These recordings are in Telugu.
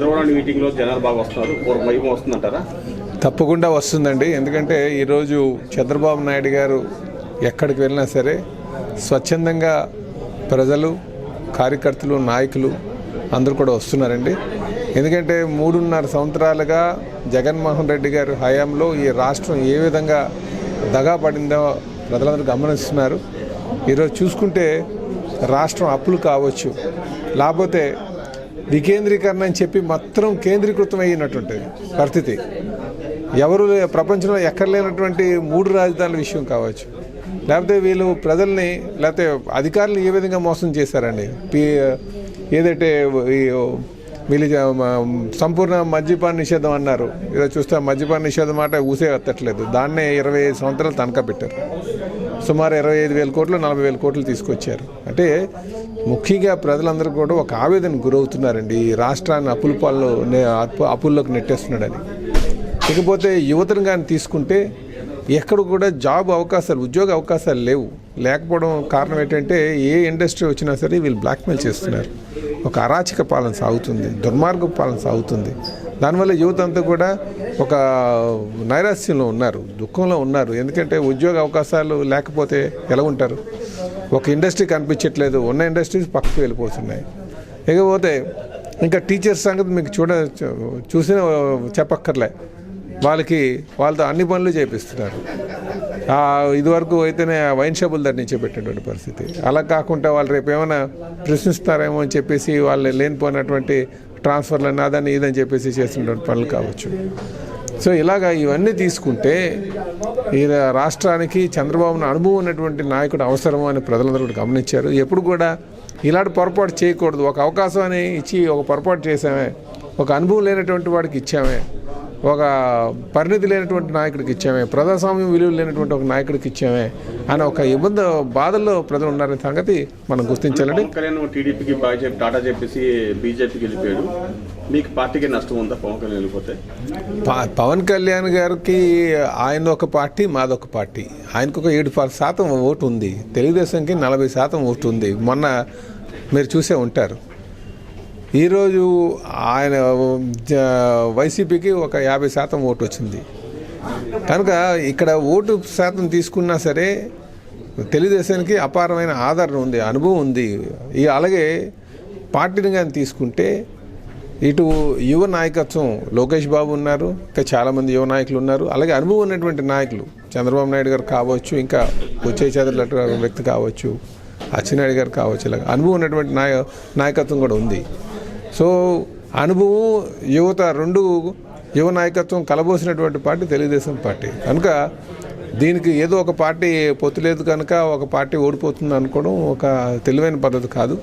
చంద్రబాబు మీటింగ్లో జనాలు బాగా వస్తున్నారు. భయం వస్తుందంటారా? తప్పకుండా వస్తుందండి. ఎందుకంటే ఈరోజు చంద్రబాబు నాయుడు గారు ఎక్కడికి వెళ్ళినా సరే స్వచ్ఛందంగా ప్రజలు కార్యకర్తలు నాయకులు అందరూ కూడా వస్తున్నారండి. ఎందుకంటే మూడున్నర సంవత్సరాలుగా జగన్మోహన్ రెడ్డి గారి హయాంలో ఈ రాష్ట్రం ఏ విధంగా దగా పడిందో ప్రజలందరూ గమనిస్తున్నారు. ఈరోజు చూసుకుంటే రాష్ట్రం అప్పులు కావచ్చు. లేకపోతే వికేంద్రీకరణ అని చెప్పి మొత్తం కేంద్రీకృతం అయినటువంటి పరిస్థితి. ఎవరు లే- ప్రపంచంలో ఎక్కడ లేనటువంటి మూడు రాజధానుల విషయం కావచ్చు. లేకపోతే వీళ్ళు ప్రజల్ని లేకపోతే అధికారులు ఏ విధంగా మోసం చేశారండి? పి ఏదైతే ఈ వీళ్ళు సంపూర్ణ మద్యపాన నిషేధం అన్నారు. ఇలా చూస్తే మద్యపాన నిషేధం మాట ఊసే ఎత్తట్లేదు దాన్నే ఇరవై ఐదు సంవత్సరాలు తనఖా పెట్టారు. సుమారు ఇరవై ఐదు వేల కోట్లు నలభై వేల కోట్లు తీసుకొచ్చారు. అంటే ముఖ్యంగా ప్రజలందరూ కూడా ఒక ఆవేదన గురవుతున్నారండి. ఈ రాష్ట్రాన్ని అప్పుల పాలు అప్పుల్లోకి నెట్టేస్తున్నాడని. ఇకపోతే యువతను కానీ తీసుకుంటే ఎక్కడ కూడా జాబ్ అవకాశాలు ఉద్యోగ అవకాశాలు లేవు. లేకపోవడం కారణం ఏంటంటే ఏ ఇండస్ట్రీ వచ్చినా సరే వీళ్ళు బ్లాక్మెయిల్ చేస్తున్నారు. ఒక అరాచక పాలన సాగుతుంది దుర్మార్గ పాలన సాగుతుంది. దానివల్ల యువత అంతా కూడా ఒక నైరాస్యంలో ఉన్నారు దుఃఖంలో ఉన్నారు. ఎందుకంటే ఉద్యోగ అవకాశాలు లేకపోతే ఎలా ఉంటారు? ఒక ఇండస్ట్రీ కనిపించట్లేదు ఉన్న ఇండస్ట్రీస్ పక్కకు వెళ్ళిపోతున్నాయి. ఇకపోతే ఇంకా టీచర్స్ సంగతి మీకు చూడ చూసిన చెప్పక్కర్లే. వాళ్ళకి వాళ్ళతో అన్ని పనులు చేపిస్తున్నారు. ఆ, ఇదివరకు అయితేనే వైన్ షాపులు ధరించబెట్టినటువంటి పరిస్థితి. అలా కాకుండా వాళ్ళు రేపు ఏమైనా ప్రశ్నిస్తారేమో అని చెప్పేసి వాళ్ళు లేనిపోయినటువంటి ట్రాన్స్ఫర్లను అదని ఇదని చెప్పేసి చేస్తున్నటువంటి పనులు కావచ్చు. సో ఇలాగా ఇవన్నీ తీసుకుంటే ఈ రాష్ట్రానికి చంద్రబాబును అనుభవం ఉన్నటువంటి నాయకుడు అవసరము అని ప్రజలందరూ కూడా గమనించారు. ఎప్పుడు కూడా ఇలాంటి పొరపాటు చేయకూడదు. ఒక అవకాశం అని ఇచ్చి ఒక పొరపాటు చేసామే ఒక అనుభవం లేనటువంటి వాడికి ఇచ్చామే. ఒక పరిణితి లేనటువంటి నాయకుడికి ఇచ్చామే ప్రజాస్వామ్యం విలువలు లేనటువంటి ఒక నాయకుడికి ఇచ్చామే అని ఒక ఇబ్బంది బాధల్లో ప్రజలు ఉన్నారనే సంగతి మనం గుర్తించాలండి. కళ్యాణ్ టీడీపీకి బాగా టాటా చెప్పేసి బీజేపీకి వెళ్ళిపోయాడు. మీకు పార్టీకి నష్టం ఉందా పవన్ కళ్యాణ్ వెళ్ళిపోతే? పవన్ కళ్యాణ్ గారికి ఆయన ఒక పార్టీ మాదొక పార్టీ. ఆయనకు ఒక ఏడు పది శాతం ఓటు ఉంది. తెలుగుదేశంకి నలభై శాతం ఓటు ఉంది. మొన్న మీరు చూసే ఉంటారు. ఈరోజు ఆయన జ- వైసీపీకి ఒక యాభై శాతం ఓటు వచ్చింది. కనుక ఇక్కడ ఓటు శాతం తీసుకున్నా సరే తెలుగుదేశానికి అపారమైన ఆదరణ ఉంది అనుభవం ఉంది. ఈ అలాగే పార్టీని కానీ తీసుకుంటే ఇటు యువ నాయకత్వం లోకేష్ బాబు ఉన్నారు ఇంకా చాలామంది యువ నాయకులు ఉన్నారు. అలాగే అనుభవం ఉన్నటువంటి నాయకులు చంద్రబాబు నాయుడు గారు కావచ్చు ఇంకా వచ్చే చదువుల వ్యక్తి కావచ్చు అచ్చెన్నాయుడు గారు కావచ్చు ఇలాగ అనుభవం ఉన్నటువంటి నాయ నాయకత్వం కూడా ఉంది. సో అనుభవం యువత రెండు యువ నాయకత్వం కలబోసినటువంటి పార్టీ తెలుగుదేశం పార్టీ. కనుక దీనికి ఏదో ఒక పార్టీ పొత్తు లేదు కనుక ఒక పార్టీ ఓడిపోతుంది అనుకోవడం ఒక తెలివైన పద్ధతి కాదు.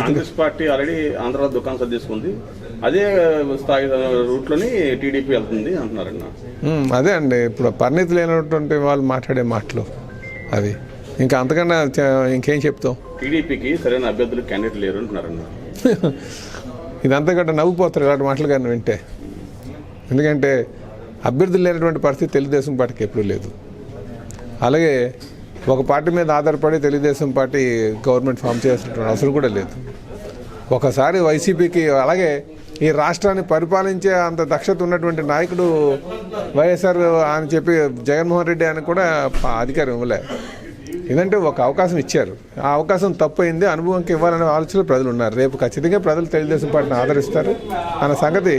కాంగ్రెస్ పార్టీ ఆల్రెడీ ఆంధ్రాలో దుకాణం సర్దేసుకుంది అదే స్థాయి రూట్లోని టీడీపీ వెళ్తుంది అంటున్నారన్న. అదే అండి. ఇప్పుడు పరిణితి లేనటువంటి వాళ్ళు మాట్లాడే మాటలు అవి. ఇంకా అంతకన్నా ఇంకేం చెప్తాం? టీడీపీకి సరైన అభ్యర్థులు క్యాండిడేట్ లేరు అంటున్నారన్న. ఇది గట్రా నవ్వుపోతారు ఇలాంటి మాటలు కానీ వింటే. ఎందుకంటే అభ్యర్థులు లేనటువంటి పరిస్థితి తెలుగుదేశం పార్టీకి ఎప్పుడూ లేదు. అలాగే ఒక పార్టీ మీద ఆధారపడి తెలుగుదేశం పార్టీ గవర్నమెంట్ ఫామ్ చేయాల్సినటువంటి అవసరం కూడా లేదు. ఒకసారి వైసీపీకి అలాగే ఈ రాష్ట్రాన్ని పరిపాలించే అంత దక్షత ఉన్నటువంటి నాయకుడు వైఎస్ఆర్ అని చెప్పి జగన్మోహన్ రెడ్డి అని కూడా అధికారం ఇవ్వలే. ఇదంటే ఒక అవకాశం ఇచ్చారు. ఆ అవకాశం తప్పైంది. అనుభవంకి ఇవ్వాలనే ఆలోచనలో ప్రజలు ఉన్నారు రేపు ఖచ్చితంగా ప్రజలు తెలుగుదేశం పార్టీని ఆదరిస్తారు అన్న సంగతి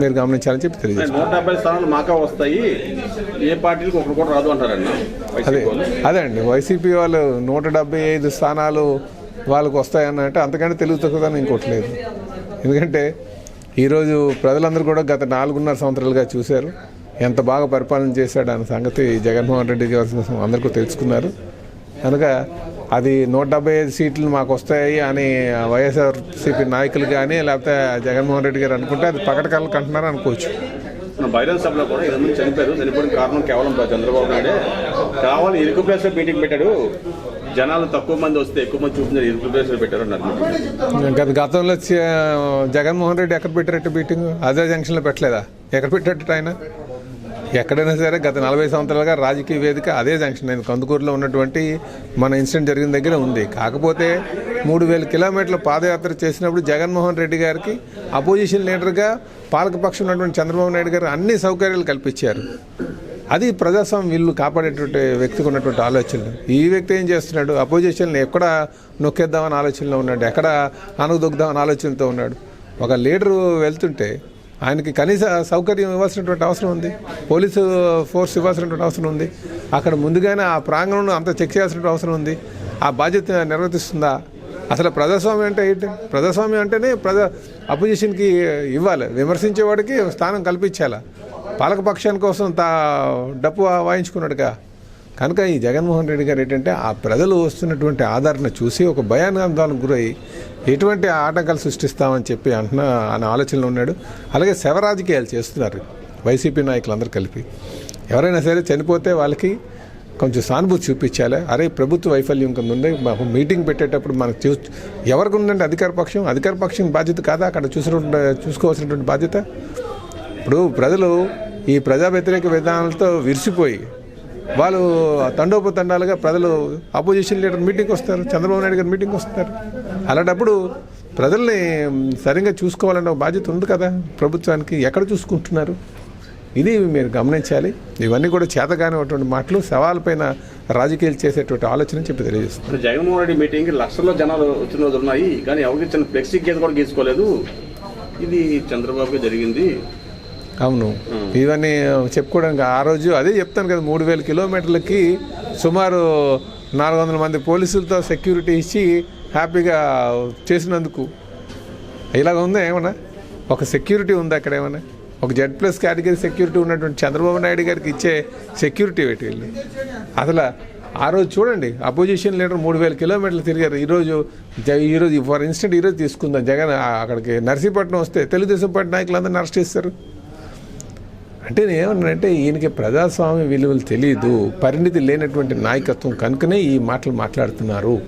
మీరు గమనించాలని చెప్పి తెలియజేస్తారు నూట డెబ్బై స్థానాలు మాకా వస్తాయి. ఏ పార్టీలకు ఒకరు కూడా రాదు అంటారన్న అదే. అదే అండి. వైసీపీ వాళ్ళు నూట డెబ్బై ఐదు స్థానాలు వాళ్ళకు వస్తాయని అంటే అంతకంటే తెలుగు తక్కువదని ఇంకోటి లేదు. ఎందుకంటే ఈరోజు ప్రజలందరూ కూడా గత నాలుగున్నర సంవత్సరాలుగా చూశారు. ఎంత బాగా పరిపాలన చేశాడు అన్న సంగతి జగన్మోహన్ రెడ్డి గారు అందరికీ తెలుసుకున్నారు. కనుక అది నూట డెబ్బై ఐదు సీట్లు మాకు వస్తాయి అని వైఎస్ఆర్సీపీ నాయకులు కానీ లేకపోతే జగన్మోహన్ రెడ్డి గారు అనుకుంటే అది పకట కళ్ళకి అంటున్నారు అనుకోవచ్చు. బహిరంగ సభలో కూడా ఇరవై మంది చనిపోయారు. చనిపోయిన కారణం కేవలం చంద్రబాబు నాయుడే. కావాలి ఇరుకు ప్లేస్లో మీటింగ్ పెట్టాడు. జనాలు తక్కువ మంది వస్తే ఎక్కువ మంది చూపించారు ఇరుకు ప్లేస్లో పెట్టారు గత గతంలో జగన్మోహన్ రెడ్డి ఎక్కడ పెట్టారట్టు మీటింగ్ అదే జంక్షన్లో పెట్టలేదా? ఎక్కడ పెట్టారట ఆయన? ఎక్కడైనా సరే గత నలభై సంవత్సరాలుగా రాజకీయ వేదిక అదే జంక్షన్. అయింది కందుకూరులో ఉన్నటువంటి మన ఇన్సిడెంట్ జరిగిన దగ్గర ఉంది. కాకపోతే మూడు వేల కిలోమీటర్ల పాదయాత్ర చేసినప్పుడు జగన్మోహన్ రెడ్డి గారికి అపోజిషన్ లీడర్గా పాలకపక్షం ఉన్నటువంటి చంద్రబాబు నాయుడు గారు అన్ని సౌకర్యాలు కల్పించారు. అది ప్రజాస్వామ్యం వీళ్ళు కాపాడేటువంటి వ్యక్తికి ఉన్నటువంటి ఆలోచనలు. ఈ వ్యక్తి ఏం చేస్తున్నాడు? అపోజిషన్ని ఎక్కడ నొక్కేద్దామని ఆలోచనలో ఉన్నాడు? ఎక్కడ అనుదొగ్దామని ఆలోచనతో ఉన్నాడు? ఒక లీడరు వెళ్తుంటే ఆయనకి కనీస సౌకర్యం ఇవ్వాల్సినటువంటి అవసరం ఉంది. పోలీసు ఫోర్స్ ఇవ్వాల్సినటువంటి అవసరం ఉంది. అక్కడ ముందుగానే ఆ ప్రాంగణం అంత చెక్ చేయాల్సినటువంటి అవసరం ఉంది. ఆ బాధ్యత నిర్వర్తిస్తుందా అసలు ప్రజాస్వామ్యం అంటే ఏంటి? ప్రజాస్వామ్యం అంటేనే ప్రజా అపోజిషన్కి ఇవ్వాలి. విమర్శించేవాడికి స్థానం కల్పించాలా? పాలకపక్షాని కోసం తా డప్పు వాయించుకున్నాడుగా. కనుక ఈ జగన్మోహన్ రెడ్డి గారు ఏంటంటే ఆ ప్రజలు వస్తున్నటువంటి ఆదరణ చూసి ఒక భయానందాలకు గురై ఎటువంటి ఆటంకాలు సృష్టిస్తామని చెప్పి అంటున్న అనే ఆలోచనలో ఉన్నాడు. అలాగే శవ రాజకీయాలు చేస్తున్నారు వైసీపీ నాయకులందరూ కలిపి. ఎవరైనా సరే చనిపోతే వాళ్ళకి కొంచెం సానుభూతి చూపించాలి. అరే ప్రభుత్వ వైఫల్యం కింద ఉంది. మాకు మీటింగ్ పెట్టేటప్పుడు మనకు చూ ఎవరికి ఉందంటే అధికార పక్షం? అధికార పక్షం బాధ్యత కాదా? అక్కడ చూసినటువంటి చూసుకోవాల్సినటువంటి బాధ్యత? ఇప్పుడు ప్రజలు ఈ ప్రజా వ్యతిరేక విధానాలతో విరిసిపోయి వాళ్ళు తండోపతండాలుగా ప్రజలు అపోజిషన్ లీడర్ మీటింగ్కి వస్తారు చంద్రబాబు నాయుడు గారు మీటింగ్కి వస్తారు. అలాంటప్పుడు ప్రజల్ని సరిగ్గా చూసుకోవాలన్న బాధ్యత ఉంది కదా ప్రభుత్వానికి. ఎక్కడ చూసుకుంటున్నారు? ఇది మీరు గమనించాలి. ఇవన్నీ కూడా చేతగానిటువంటి మాటలు సవాల్పైన రాజకీయాలు చేసేటువంటి ఆలోచన చెప్పి తెలియజేస్తుంది జగన్మోహన్ రెడ్డి మీటింగ్కి లక్షల్లో జనాలు వచ్చిన రోజులు ఉన్నాయి కానీ ఎవరికి చిన్న ఫ్లెక్సీ గీత కూడా గీసుకోలేదు. ఇది చంద్రబాబుకి జరిగింది. అవును. ఇవన్నీ చెప్పుకోవడానికి ఆ రోజు అదే చెప్తాను కదా మూడు వేల కిలోమీటర్లకి సుమారు నాలుగు వందల మంది పోలీసులతో సెక్యూరిటీ ఇచ్చి హ్యాపీగా చేసినందుకు. ఇలాగ ఉందా ఏమన్నా? ఒక సెక్యూరిటీ ఉందా అక్కడ ఏమన్నా? ఒక జెడ్ ప్లస్ కేటగిరీ సెక్యూరిటీ ఉన్నటువంటి చంద్రబాబు నాయుడు గారికి ఇచ్చే సెక్యూరిటీ పెట్టి వీళ్ళు? అసలు ఆ రోజు చూడండి అపోజిషన్ లీడర్ మూడు వేల కిలోమీటర్లు తిరిగారు. ఈరోజు జ- ఈరోజు ఫర్ ఇన్స్టెంట్ ఈరోజు తీసుకుందాం. జగన్ అక్కడికి నర్సీపట్నం వస్తే తెలుగుదేశం పార్టీ నాయకులందరినీ అరెస్ట్ చేస్తారు. అంటే నేను ఏమన్నానంటే ఈయనకి ప్రజాస్వామ్య విలువలు తెలియదు పరిణితి లేనటువంటి నాయకత్వం కనుకనే ఈ మాటలు మాట్లాడుతున్నారు.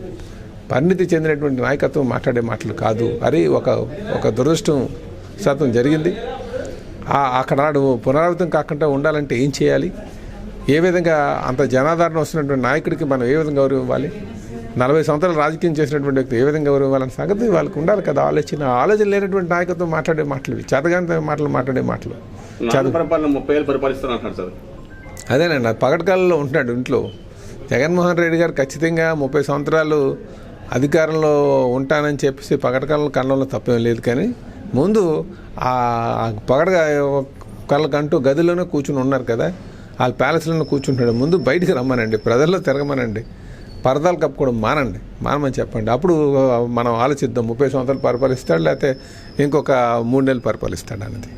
పరిణితి చెందినటువంటి నాయకత్వం మాట్లాడే మాటలు కాదు. అరే ఒక ఒక దురదృష్టం శాతం జరిగింది. అక్కడ నాడు పునరావృతం కాకుండా ఉండాలంటే ఏం చేయాలి? ఏ విధంగా అంత జనాదరణ వస్తున్నటువంటి నాయకుడికి మనం ఏ విధంగా గౌరవం ఇవ్వాలి? నలభై సంవత్సరాలు రాజకీయం చేసినటువంటి వ్యక్తి ఏ విధంగా గౌరవం ఇవ్వాలనే సంగతి వాళ్ళకి ఉండాలి కదా. ఆలోచన ఆలోచన లేనటువంటి నాయకత్వం మాట్లాడే మాటలు చేతగాని మాటలు మాట్లాడే మాటలు. అదేనండి అది పగటికాలంలో ఉంటున్నాడు ఇంట్లో. జగన్మోహన్ రెడ్డి గారు ఖచ్చితంగా ముప్పై సంవత్సరాలు అధికారంలో ఉంటానని చెప్పేసి పగటికాలంలో కళ్ళంలో తప్పేం లేదు కానీ ముందు ఆ పగడగా కళ్ళకంటూ గదిలోనే కూర్చుని ఉన్నారు కదా. వాళ్ళ ప్యాలెస్లోనే కూర్చుంటాడు ముందు బయటికి రమ్మనండి ప్రజల్లో తిరగమనండి. పరదాలు కప్పుకోవడం మానండి. మానమని చెప్పండి. అప్పుడు మనం ఆలోచిద్దాం ముప్పై సంవత్సరాలు పరిపాలిస్తాడు లేకపోతే ఇంకొక మూడు నెలలు పరిపాలిస్తాడు అనేది